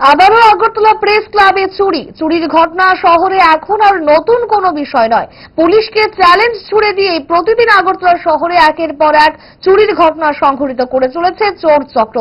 আবারও আগরতলা প্রেস ক্লাবে চুরি। চুরির ঘটনা শহরে এখন আর নতুন কোনো বিষয় নয়। পুলিশকে চ্যালেঞ্জ ছুড়ে দিয়ে প্রতিদিন আগরতলা শহরে একের পর এক চুরির ঘটনা সংঘটিত করে চলেছে চোর চক্র।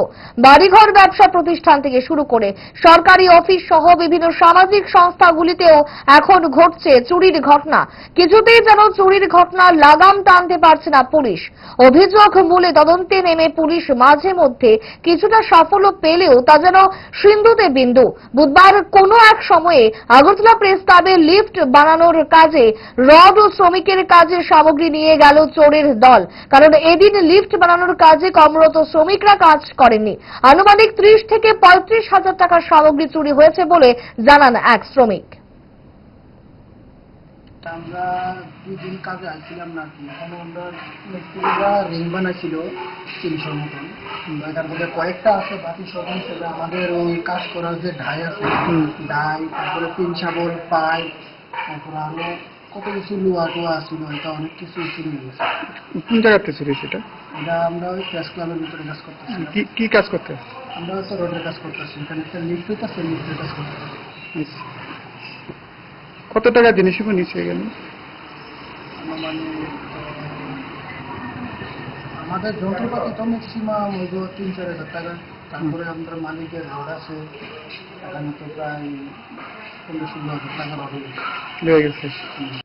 বাড়িঘর ব্যবসা প্রতিষ্ঠান থেকে শুরু করে সরকারি অফিস সহ বিভিন্ন সামাজিক সংস্থাগুলিতেও এখন ঘটছে চুরির ঘটনা। কিছুতেই যেন চুরির ঘটনা লাগাম টানতে পারছে না পুলিশ। অভিযোগ মূলে তদন্তে নেমে পুলিশ মাঝে মধ্যে কিছুটা সাফল্য পেলেও তা যেন সিন্ধুতে বিন্দু। বুধবার কোনো এক সময়ে আগরতলা প্রেস ক্লাবে লিফট বানানোর কাজে রড ও শ্রমিকের কাজের সামগ্রী নিয়ে গেল চোরের দল। কারণ এদিন লিফট বানানোর কাজে কর্মরত শ্রমিকরা কাজ করেননি। আনুমানিক ত্রিশ থেকে পঁয়ত্রিশ হাজার টাকার সামগ্রী চুরি হয়েছে বলে জানান এক শ্রমিক। আমরা দুই দিন কাজে আসছিলাম না। কি আমরা মিস্ত্রিরা রিং বানাইছিল তিনশোর মতন তার মধ্যে কয়েকটা আছে বাকি সব হিসেবে আমাদের ওই কাজ করার যে ঢাই আছে ঢাই তারপরে তিন শাবল পাই তারপরে আরও কত কিছু লোয়া টোয়া ছিল এটা অনেক কিছু চুরি হয়েছে কোন জায়গাতে ছিল সেটা? এটা আমরা ওই প্রেস ক্লাবের ভিতরে কাজ করতেছি কি কি কাজ করতে? আমরা তো রোডের কাজ করতেছি এখানে একটা লিফট হইতেছে লিফটের কাজ করতেছি। কত টাকা জিনিস নিচে গেল? মানে আমাদের যন্ত্রপাতি তো ম্যাক্সিমাম হইব তিন চার হাজার টাকা তারপরে আমাদের মালিকের রোড আছে এখানে তো প্রায় পনেরো ষোলো হাজার টাকা রোড লেগে গেছে